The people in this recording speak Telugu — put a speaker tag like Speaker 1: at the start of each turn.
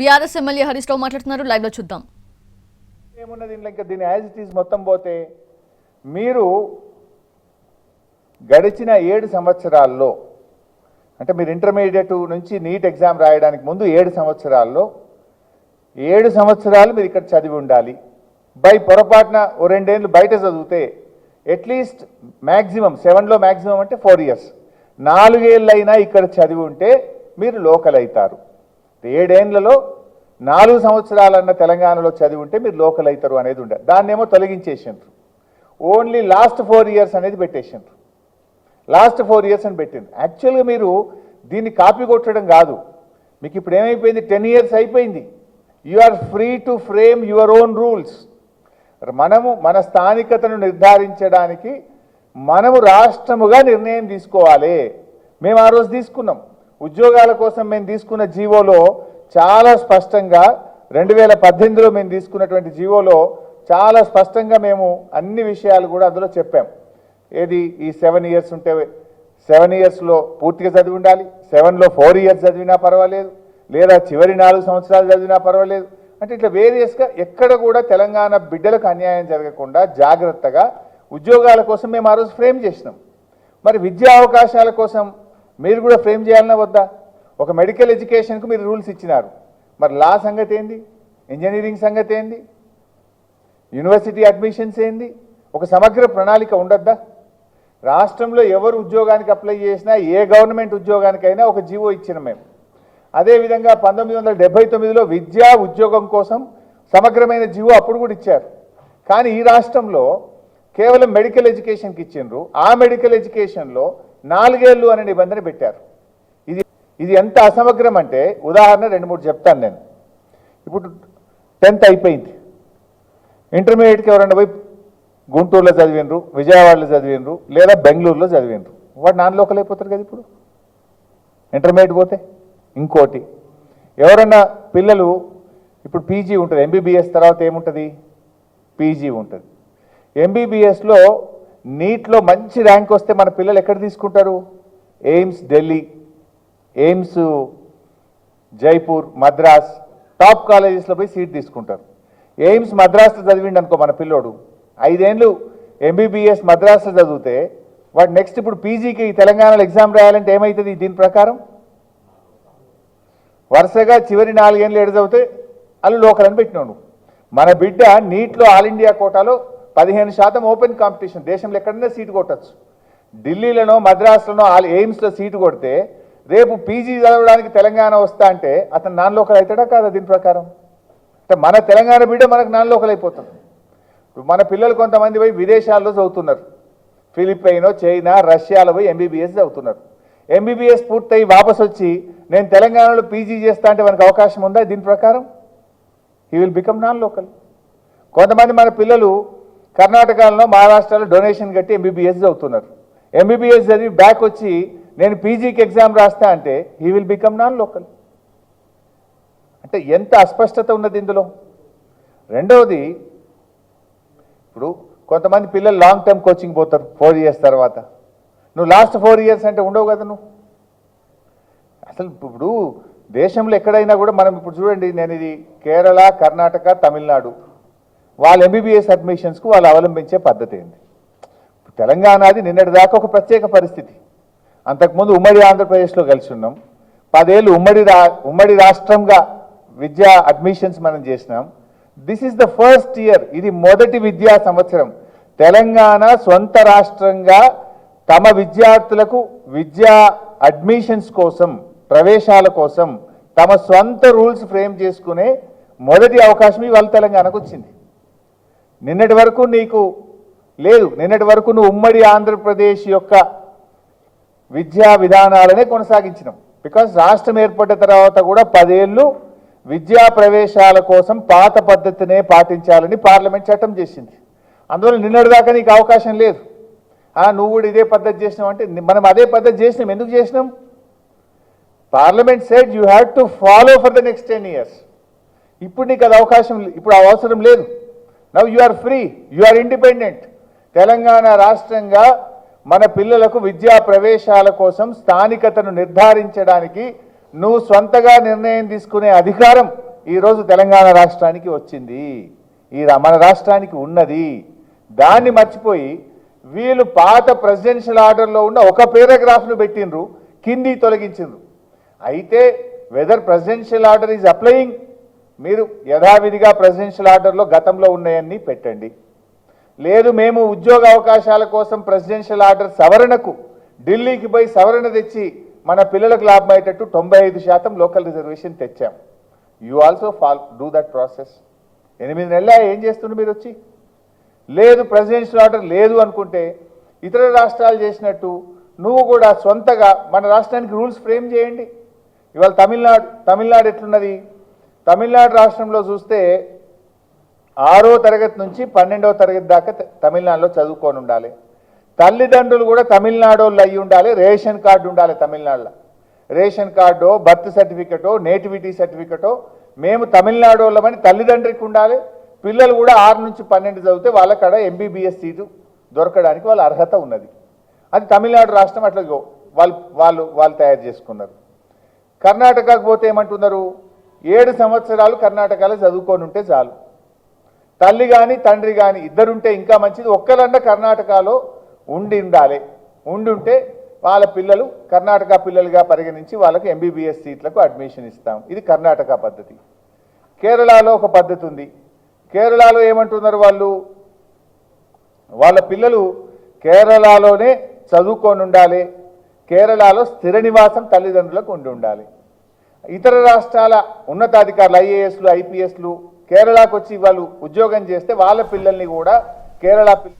Speaker 1: బీఆర్ఎస్ ఎమ్మెల్యే హరీష్ రావు మాట్లాడుతున్నారు. లైవ్లో చూద్దాం.
Speaker 2: ఏమున్నది ఇంకా దీని యాజ్ ఇట్ ఈజ్ మొత్తం పోతే మీరు గడిచిన ఏడు సంవత్సరాల్లో అంటే మీరు ఇంటర్మీడియట్ నుంచి నీట్ ఎగ్జామ్ రాయడానికి ముందు ఏడు సంవత్సరాల్లో ఏడు సంవత్సరాలు మీరు ఇక్కడ చదివి ఉండాలి. బై పొరపాటున ఓ రెండేళ్ళు బయట చదివితే అట్లీస్ట్ మ్యాక్సిమం సెవెన్లో మ్యాక్సిమం అంటే ఫోర్ ఇయర్స్ నాలుగేళ్ళైనా ఇక్కడ చదివి ఉంటే మీరు లోకల్ అవుతారు. ఏడేళ్ళలో నాలుగు సంవత్సరాలన్న తెలంగాణలో చదివి ఉంటే మీరు లోకల్ అవుతారు అనేది ఉండే దాన్నేమో తొలగించేసిండ్రు. ఓన్లీ లాస్ట్ ఫోర్ ఇయర్స్ అనేది పెట్టేసిండ్రు. లాస్ట్ ఫోర్ ఇయర్స్ అని పెట్టింది యాక్చువల్గా మీరు దీన్ని కాపీ కొట్టడం కాదు. మీకు ఇప్పుడు ఏమైపోయింది? టెన్ ఇయర్స్ అయిపోయింది. You are free to frame your own rules మనము మన స్థానికతను నిర్ధారించడానికి మనము రాష్ట్రముగా నిర్ణయం తీసుకోవాలి. మేము ఆ రోజు తీసుకున్నాం. ఉద్యోగాల కోసం మేము తీసుకున్న జీవోలో చాలా స్పష్టంగా రెండు వేల పద్దెనిమిదిలో మేము తీసుకున్నటువంటి జీవోలో చాలా స్పష్టంగా మేము అన్ని విషయాలు కూడా అందులో చెప్పాం. ఏది? ఈ సెవెన్ ఇయర్స్ ఉంటే సెవెన్ ఇయర్స్లో పూర్తిగా చదివి ఉండాలి. సెవెన్లో ఫోర్ ఇయర్స్ చదివినా పర్వాలేదు. లేదా చివరి నాలుగు సంవత్సరాలు చదివినా పర్వాలేదు. అంటే ఇట్లా వేరియస్గా ఎక్కడ కూడా తెలంగాణ బిడ్డలకు అన్యాయం జరగకుండా జాగ్రత్తగా ఉద్యోగాల కోసం మేము ఆ రోజు ఫ్రేమ్ చేసినాం. మరి విద్యా అవకాశాల కోసం మీరు కూడా ఫ్రేమ్ చేయాలన్నా వద్దా? ఒక మెడికల్ ఎడ్యుకేషన్కు మీరు రూల్స్ ఇచ్చినారు. మరి లా సంగతి ఏంది? ఇంజనీరింగ్ సంగతి ఏంది? యూనివర్సిటీ అడ్మిషన్స్ ఏంది? ఒక సమగ్ర ప్రణాళిక ఉండద్దా? రాష్ట్రంలో ఎవరు ఉద్యోగానికి అప్లై చేసినా ఏ గవర్నమెంట్ ఉద్యోగానికైనా ఒక జీవో ఇచ్చిన మేము. అదేవిధంగా పంతొమ్మిది వందల డెబ్బై తొమ్మిదిలో విద్యా ఉద్యోగం కోసం సమగ్రమైన జీవో అప్పుడు కూడా ఇచ్చారు. కానీ ఈ రాష్ట్రంలో కేవలం మెడికల్ ఎడ్యుకేషన్కి ఇచ్చిండ్రు. ఆ మెడికల్ ఎడ్యుకేషన్లో నాలుగేళ్ళు అనే నిబంధన పెట్టారు. ఇది ఇది ఎంత అసమగ్రం అంటే ఉదాహరణ రెండు మూడు చెప్తాను నేను. ఇప్పుడు టెన్త్ అయిపోయింది. ఇంటర్మీడియట్కి ఎవరన్నా పోయి గుంటూరులో చదివినరు విజయవాడలో చదివినరు లేదా బెంగళూరులో చదివినరు వాడు నాన్ లోకల్ అయిపోతారు కదా ఇప్పుడు. ఇంటర్మీడియట్ పోతే ఇంకోటి. ఎవరన్నా పిల్లలు ఇప్పుడు పీజీ ఉంటుంది ఎంబీబీఎస్ తర్వాత ఏముంటుంది? పీజీ ఉంటుంది. ఎంబీబీఎస్లో నీట్లో మంచి ర్యాంక్ వస్తే మన పిల్లలు ఎక్కడ తీసుకుంటారు? AIIMS Delhi. AIIMS Jaipur Madras. Top కాలేజెస్లో పోయి సీట్ తీసుకుంటారు. ఎయిమ్స్ మద్రాస్లో చదివిండు అనుకో మన పిల్లోడు. ఐదేళ్ళు ఎంబీబీఎస్ మద్రాస్లో చదివితే వాడు నెక్స్ట్ ఇప్పుడు పీజీకి తెలంగాణలో ఎగ్జామ్ రాయాలంటే ఏమవుతుంది దీని ప్రకారం? వరుసగా చివరి నాలుగేళ్ళు ఎడదవుతే అల్లు వాళ్ళు లోకల్ అని పెట్టినావు మన బిడ్డ నీట్లో ఆల్ ఇండియా కోటాలో పదిహేను శాతం ఓపెన్ కాంపిటీషన్. దేశంలో ఎక్కడైనా సీటు కొట్టచ్చు. ఢిల్లీలోనో మద్రాసులోనో వాళ్ళు ఎయిమ్స్లో సీటు కొడితే రేపు పీజీ చదవడానికి తెలంగాణ వస్తా అంటే అతను నాన్ లోకల్ అవుతాడా కాదా దీని ప్రకారం? అంటే మన తెలంగాణ బిడ్డ మనకు నాన్ లోకల్ అయిపోతుంది ఇప్పుడు మన పిల్లలు కొంతమంది పోయి విదేశాల్లో చదువుతున్నారు. ఫిలిప్పైనో చైనా రష్యాలో పోయి ఎంబీబీఎస్ చదువుతున్నారు. ఎంబీబీఎస్ పూర్తయి వాపస్ వచ్చి నేను తెలంగాణలో పీజీ చేస్తా అంటే మనకు అవకాశం ఉందా దీని ప్రకారం? He will become non local కొంతమంది మన పిల్లలు కర్ణాటకలో మహారాష్ట్రలో డొనేషన్ కట్టి ఎంబీబీఎస్ చదువుతున్నారు. ఎంబీబీఎస్ చదివి బ్యాక్ వచ్చి నేను పీజీకి ఎగ్జామ్ రాస్తా అంటే he will become non local అంటే ఎంత అస్పష్టత ఉన్నది ఇందులో? రెండవది ఇప్పుడు కొంతమంది పిల్లలు లాంగ్ టర్మ్ కోచింగ్ పోతారు ఫోర్ ఇయర్స్ తర్వాత. నువ్వు లాస్ట్ ఫోర్ ఇయర్స్ అంటే ఉండవు కదా నువ్వు? అసలు ఇప్పుడు దేశంలో ఎక్కడైనా కూడా మనం ఇప్పుడు చూడండి నేను ఇది కేరళ కర్ణాటక తమిళనాడు. వాళ్ళ ఎంబీబీఎస్ అడ్మిషన్స్కు వాళ్ళు అవలంబించే పద్ధతి ఏంది? తెలంగాణది నిన్నటి దాకా ఒక ప్రత్యేక పరిస్థితి. అంతకుముందు ఉమ్మడి ఆంధ్రప్రదేశ్లో కలిసి ఉన్నాం పదేళ్ళు ఉమ్మడి రా ఉమ్మడి రాష్ట్రంగా విద్యా అడ్మిషన్స్ మనం చేసినాం. This is the first year ఇది మొదటి విద్యా సంవత్సరం. తెలంగాణ సొంత రాష్ట్రంగా తమ విద్యార్థులకు విద్యా అడ్మిషన్స్ కోసం ప్రవేశాల కోసం తమ సొంత రూల్స్ ఫ్రేమ్ చేసుకునే మొదటి అవకాశం ఇవాళ తెలంగాణకు వచ్చింది. నిన్నటి వరకు నీకు లేదు. నిన్నటి వరకు నువ్వు ఉమ్మడి ఆంధ్రప్రదేశ్ యొక్క విద్యా విధానాలనే కొనసాగించినాం బికాస్ రాష్ట్రం ఏర్పడిన తర్వాత కూడా పదేళ్ళు విద్యా ప్రవేశాల కోసం పాత పద్ధతినే పాటించాలని పార్లమెంట్ చట్టం చేసింది. అందువల్ల నిన్నటి దాకా నీకు అవకాశం లేదు. ఆ, నువ్వు కూడా ఇదే పద్ధతి చేసినావు అంటే మనం అదే పద్ధతి చేసినాం. ఎందుకు చేసినాం? Parliament said you have to follow for the next ten years ఇప్పుడు నీకు అది అవకాశం ఇప్పుడు అవసరం లేదు. Now you are free you are independent Telangana రాష్ట్రంగా మన పిల్లలకు విద్యా ప్రవేశాల కోసం స్థానికతను నిర్ధారించడానికి నువ్వు సొంతగా నిర్ణయం తీసుకునే అధికారం ఈరోజు తెలంగాణ రాష్ట్రానికి వచ్చింది. ఈ రా- మన రాష్ట్రానికి ఉన్నది. దాన్ని మర్చిపోయి వీళ్ళు పాత ప్రెసిడెన్షియల్ ఆర్డర్లో ఉన్న ఒక పేరాగ్రాఫ్ను పెట్టిండ్రు కింది తొలగించిండ్రు. అయితే whether presidential order is applying మీరు యథావిధిగా ప్రెసిడెన్షియల్ ఆర్డర్లో గతంలో ఉన్నాయన్నీ పెట్టండి. లేదు మేము ఉద్యోగ అవకాశాల కోసం ప్రెసిడెన్షియల్ ఆర్డర్ సవరణకు ఢిల్లీకి పోయి సవరణ తెచ్చి మన పిల్లలకు లాభం అయ్యేటట్టు తొంభై ఐదు శాతం లోకల్ రిజర్వేషన్ తెచ్చాం. You also fall do that process ఎనిమిది నెలల ఏం చేస్తుండ్రు మీరు వచ్చి? లేదు ప్రెసిడెన్షియల్ ఆర్డర్ లేదు అనుకుంటే ఇతర రాష్ట్రాలు చేసినట్టు నువ్వు కూడా సొంతగా మన రాష్ట్రానికి రూల్స్ ఫ్రేమ్ చేయండి. ఇవాళ తమిళనాడు తమిళనాడు ఎట్లున్నది? తమిళనాడు రాష్ట్రంలో చూస్తే ఆరో తరగతి నుంచి పన్నెండవ తరగతి దాకా తమిళనాడులో చదువుకొని ఉండాలి. తల్లిదండ్రులు కూడా తమిళనాడు వాళ్ళు అయి ఉండాలి రేషన్ కార్డు ఉండాలి తమిళనాడులో. రేషన్ కార్డో బర్త్ సర్టిఫికెటో నేటివిటీ సర్టిఫికెటో మేము తమిళనాడు వాళ్ళమని తల్లిదండ్రికి ఉండాలి. పిల్లలు కూడా ఆరు నుంచి పన్నెండు చదివితే వాళ్ళక్కడ ఎంబీబీఎస్ సీటు దొరకడానికి వాళ్ళ అర్హత ఉన్నది. అది తమిళనాడు రాష్ట్రం అట్లా వాళ్ళు వాళ్ళు వాళ్ళు తయారు చేసుకున్నారు. కర్ణాటకకు పోతే ఏమంటున్నారు? ఏడు సంవత్సరాలు కర్ణాటకలో చదువుకొని ఉంటే చాలు. తల్లి కానీ తండ్రి కానీ ఇద్దరుంటే ఇంకా మంచిది. ఒక్కలన్న కర్ణాటకలో ఉండి ఉండాలి. ఉండి ఉంటే వాళ్ళ పిల్లలు కర్ణాటక పిల్లలుగా పరిగణించి వాళ్ళకి ఎంబీబీఎస్ సీట్లకు అడ్మిషన్ ఇస్తాం. ఇది కర్ణాటక పద్ధతి. కేరళలో ఒక పద్ధతి ఉంది. కేరళలో ఏమంటున్నారు వాళ్ళు? వాళ్ళ పిల్లలు కేరళలోనే చదువుకొని ఉండాలి. కేరళలో స్థిర నివాసం తల్లిదండ్రులకు ఉండి ఉండాలి. ఇతర రాష్ట్రాల ఉన్నతాధికారులు ఐఏఎస్లు ఐపీఎస్లు కేరళకు వచ్చి వాళ్ళు ఉద్యోగం చేస్తే వాళ్ళ పిల్లల్ని కూడా కేరళ పిల్ల